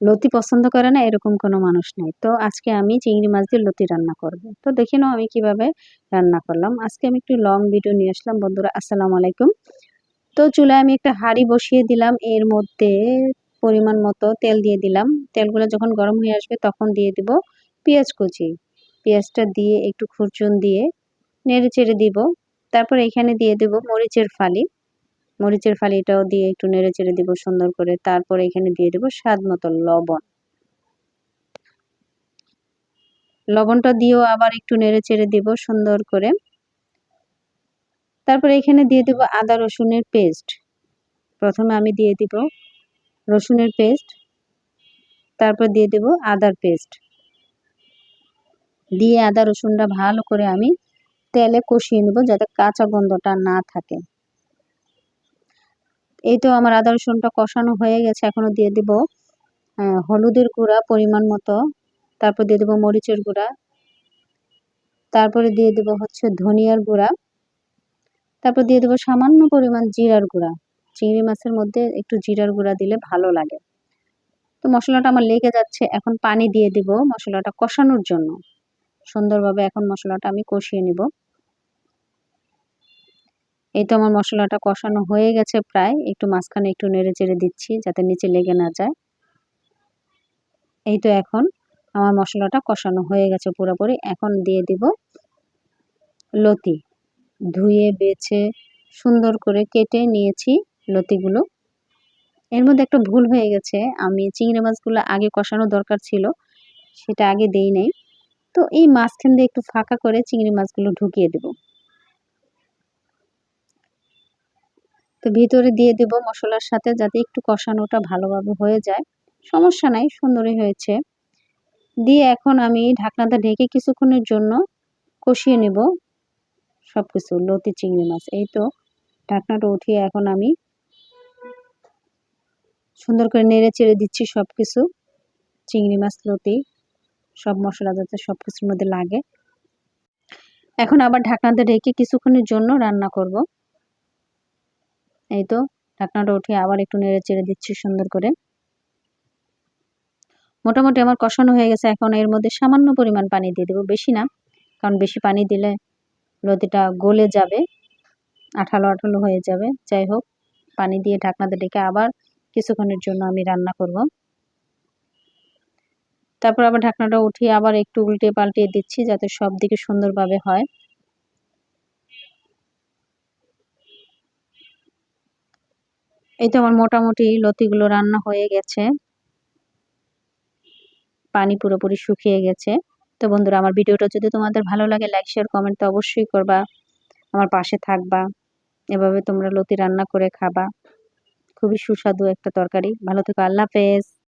লতি পছন্দ করে না, এরকম কোনো মানুষ নেই। তো আজকে আমি চিংড়ি মাছ দিয়ে লতি রান্না করব। তো দেখে নাও আমি কীভাবে রান্না করলাম। আজকে আমি একটু লং ভিডিও নিয়ে আসলাম। বন্ধুরা, আসসালামু আলাইকুম। তো চুলায় আমি একটা হাঁড়ি বসিয়ে দিলাম। এর মধ্যে পরিমাণ মতো তেল দিয়ে দিলাম। তেলগুলো যখন গরম হয়ে আসবে তখন দিয়ে দিব পেঁয়াজ কুচি। পেঁয়াজটা দিয়ে একটু খুরচুন দিয়ে নেড়ে চেড়ে দিব। তারপর এখানে দিয়ে দেব মরিচের ফালি। মরিচের ফালিটাও দিয়ে একটু নেড়ে চেড়ে দিব সুন্দর করে। তারপরে এখানে দিয়ে দেব স্বাদ মতো লবণ। লবণটা দিয়েও আবার একটু নেড়ে চেড়ে দিব সুন্দর করে। তারপরে এখানে দিয়ে দেব আদা রসুনের পেস্ট। প্রথমে আমি দিয়ে দিব রসুনের পেস্ট। তারপর দিয়ে দেব আদার পেস্ট। দিয়ে আদা রসুনটা ভালো করে আমি তেলে কষিয়ে নেব যাতে কাঁচা গন্ধটা না থাকে। এই তো আমার আদা রসুনটা কষানো হয়ে গেছে, এখনও দিয়ে দেব হলুদের গুঁড়া পরিমাণ মতো, তারপর দিয়ে দেবো মরিচের গুঁড়া, তারপরে দিয়ে দেবো হচ্ছে ধনিয়ার গুঁড়া, তারপর দিয়ে দেবো সামান্য পরিমাণ জিরার গুঁড়া, চিংড়ি মাছের মধ্যে একটু জিরার গুঁড়া দিলে ভালো লাগে। তো মশলাটা আমার লেগে যাচ্ছে, এখন পানি দিয়ে দিব মশলাটা কষানোর জন্য, সুন্দরভাবে এখন মশলাটা আমি কষিয়ে নিব। এই তো আমার মশলাটা কষানো হয়ে গেছে প্রায়। একটু মাঝখানে একটু নেড়ে চেড়ে দিচ্ছি যাতে নিচে লেগে না যায়। এই তো এখন আমার মশলাটা কষানো হয়ে গেছে পুরোপুরি। এখন দিয়ে দিব লতি। ধুয়ে, বেছে, সুন্দর করে কেটে নিয়েছি লতিগুলো। এর মধ্যে একটা ভুল হয়ে গেছে। আমি চিংড়ি মাছগুলো আগে কষানো দরকার ছিল, সেটা আগে দেই নাই। তো এই মাঝখান দিয়ে একটু ফাঁকা করে চিংড়ি মাছগুলো ঢুকিয়ে দেব। তো ভিতরে দিয়ে দেব মশলার সাথে যাতে একটু কষানোটা ভালোভাবে হয়ে যায়। সমস্যা নাই, সুন্দরই হয়েছে। দিয়ে এখন আমি ঢাকনাটা ঢেকে কিছুক্ষণের জন্য কষিয়ে নেব সব কিছু লতি, চিংড়ি মাছ। এই তো ঢাকনাটা উঠিয়ে এখন আমি সুন্দর করে নেড়ে চেড়ে দিচ্ছি সব কিছু চিংড়ি মাছ, লতি, সব মশলা যাতে সব কিছুর মধ্যে লাগে। এখন আবার ঢাকনাতে ঢেকে কিছুক্ষণের জন্য রান্না করব। এই তো ঢাকনাটা উঠিয়ে আবার একটু নেড়ে চেড়ে দিচ্ছি সুন্দর করে। মোটামুটি আমার কষানো হয়ে গেছে, এখন এর মধ্যে সামান্য পরিমাণ পানি দিয়ে দেবো, বেশি না, কারণ বেশি পানি দিলে লতিটা গলে যাবে, আঠালো আঠালো হয়ে যাবে। যাই হোক, পানি দিয়ে ঢাকনাতে ডেকে আবার কিছুক্ষণের জন্য আমি রান্না করব। তারপর আবার ঢাকনাটা উঠিয়ে আবার একটু উল্টে পাল্টিয়ে দিচ্ছি যাতে সব দিকে সুন্দরভাবে হয়। এই তো আমার মোটামুটি লতিগুলো রান্না হয়ে গেছে। পানি পুরোপুরি শুকিয়ে গেছে। তো বন্ধুরা, আমার ভিডিওটা যদি তোমাদের ভালো লাগে লাইক শেয়ার কমেন্ট তো অবশ্যই করবা। আমার পাশে থাকবা। এভাবে তোমরা লতি রান্না করে খাবা। খুবই সুস্বাদু একটা তরকারি। ভালো থেকো, আল্লাহ হাফেজ।